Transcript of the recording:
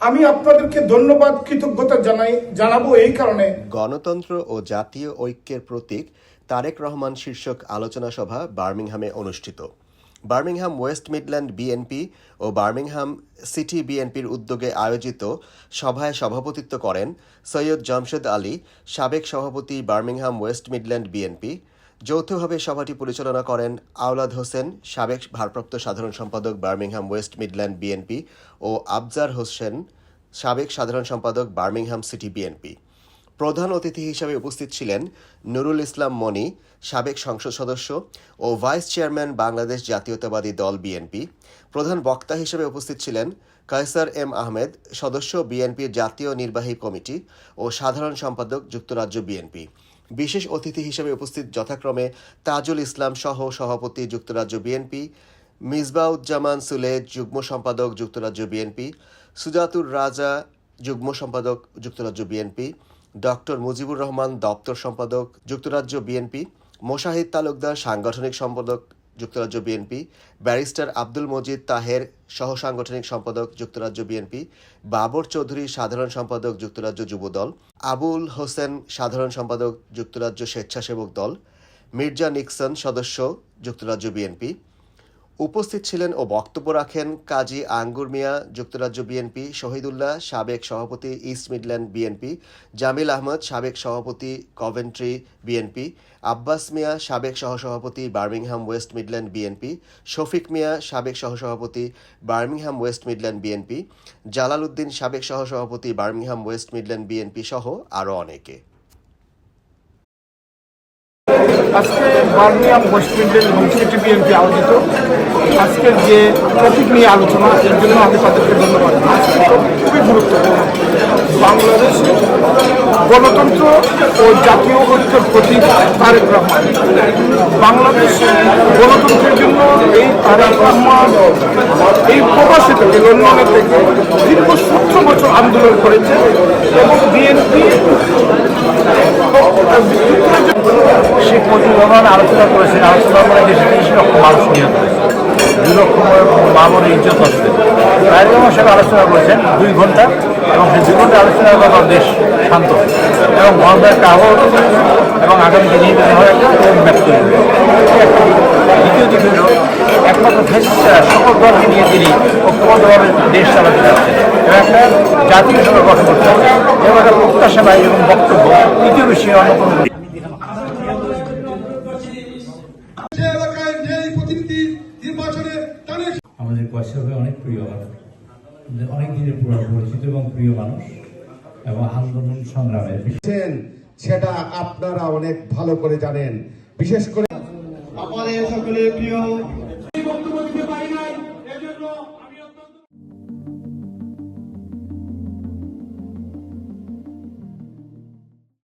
আমি আপনাদেরকে ধন্যবাদ, কৃতজ্ঞতা জানাই, জানাব এই কারণে। গণতন্ত্র ও জাতীয় ঐক্যের প্রতীক তারেক রহমান শীর্ষক আলোচনা সভা বার্মিংহামে অনুষ্ঠিত। বার্মিংহাম ওয়েস্ট মিডল্যান্ড বিএনপি ও বার্মিংহাম সিটি বিএনপির উদ্যোগে আয়োজিত সভায় সভাপতিত্ব করেন সৈয়দ জামশেদ আলী, সাবেক সভাপতি বার্মিংহাম ওয়েস্ট মিডল্যান্ড বিএনপি যৌথভাবে সভাটি পরিচালনা করেন আওলাদ হোসেন, সাবেক ভারপ্রাপ্ত সাধারণ সম্পাদক বার্মিংহাম ওয়েস্ট মিডল্যান্ড বিএনপি ও আফজার হোসেন, সাবেক সাধারণ সম্পাদক বার্মিংহাম সিটি বিএনপি। প্রধান অতিথি হিসেবে উপস্থিত ছিলেন নুরুল ইসলাম মনি, সাবেক সংসদ সদস্য ও ভাইস চেয়ারম্যান বাংলাদেশ জাতীয়তাবাদী দল বিএনপি। প্রধান বক্তা হিসেবে উপস্থিত ছিলেন কায়সার এম আহমেদ, সদস্য বিএনপির জাতীয় নির্বাহী কমিটি ও সাধারণ সম্পাদক যুক্তরাজ্য বিএনপি। বিশেষ অতিথি হিসেবে উপস্থিত যথাক্রমে তাজুল ইসলাম সহ সভাপতি যুক্তরাজ্য বিএনপি মিসবাউজ্জামান সুলেদ যুগ্ম সম্পাদক যুক্তরাজ্য বিএনপি সুজাতুর রাজা যুগ্ম সম্পাদক যুক্তরাজ্য বিএনপি ডক্টর মুজিবুর রহমান দপ্তর সম্পাদক যুক্তরাজ্য বিএনপি মোশাহিদ তালুকদার সাংগঠনিক সম্পাদক যুক্তরাজ্য বিএনপি, ব্যারিস্টার আব্দুল মজিদ তাহের সহ সাংগঠনিক সম্পাদক যুক্তরাজ্য বিএনপি, বাবর চৌধুরী সাধারণ সম্পাদক যুক্তরাজ্য যুবদল আবুল হোসেন সাধারণ সম্পাদক যুক্তরাজ্য স্বেচ্ছাসেবক দল, মির্জা নিক্সন সদস্য যুক্তরাজ্য বিএনপি উপস্থিত ছিলেন ও বক্তব্য রাখেন কাজী আঙ্গুর মিয়া, যুক্তরাজ্য বিএনপি, শহীদুল্লাহ, সাবেক সভাপতি East Midland BNP, Jamil Ahmad, সাবেক সভাপতি কভেন্ট্রি বিএনপি, আব্বাস মিয়া, সাবেক সহসভাপতি Birmingham West Midland BNP, Shafiq Mia, সাবেক সহসভাপতি Birmingham West Midland BNP, Jalal Uddin, সাবেক সহসভাপতি বার্মিংহাম ওয়েস্ট মিডল্যান্ড বিএনপি সহ আরও অনেকে। আজকে বার্মিয়াম ওয়েস্ট বেঙ্গল এবং সিটি বিএনপি আয়োজিত। আজকের যে টপিক নিয়ে আলোচনা, এর জন্য আমি তাদেরকে ধন্যবাদ আজকে খুবই গুরুত্বপূর্ণ। বাংলাদেশে গণতন্ত্র ও জাতীয় ঐক্যের প্রতীক তারেক রহমান। বাংলাদেশে গণতন্ত্রের জন্য এই তারেক রহমান এই প্রবাসী থেকে লন্ডনে থেকে দীর্ঘ সত্তর বছর আন্দোলন করেছে এবং শেখ মুজিবুর রহমান আলোচনা করেছেন, আলোচনা করে দেশে তিরিশ লক্ষ মানুষ নিহত হয়েছে। দুই লক্ষ মামুর ইজ্জত হচ্ছে তাই সাহেব আলোচনা করেছেন, দুই ঘণ্টা, এবং সেই দুই ঘণ্টা আলোচনার পর দেশ শান্ত। এবং গণতার একটা আবহাওয়া এবং আগামীতে নির্বাচন হওয়ার একটা এবং ব্যক্ত হবে। দ্বিতীয় দিক হল, একমাত্র ফেসিস্টরা, সকল দলকে নিয়ে তিনি ঐক্যবদ্ধভাবে দেশ চালাতে যাচ্ছেন। এবং একটা জাতীয় সভা গঠন করতে হবে এবং একটা প্রত্যাশা এবং বক্তব্য, তৃতীয় বিষয়ে অন্য কোনো আমাদের ভাই অনেক প্রিয় মানুষ। অনেক দিনের পুরো পরিচিত এবং প্রিয় মানুষ এবং আন্দোলন সংগ্রামে সেটা আপনারা অনেক ভালো করে জানেন। বিশেষ করে আমাদের সকলের প্রিয়।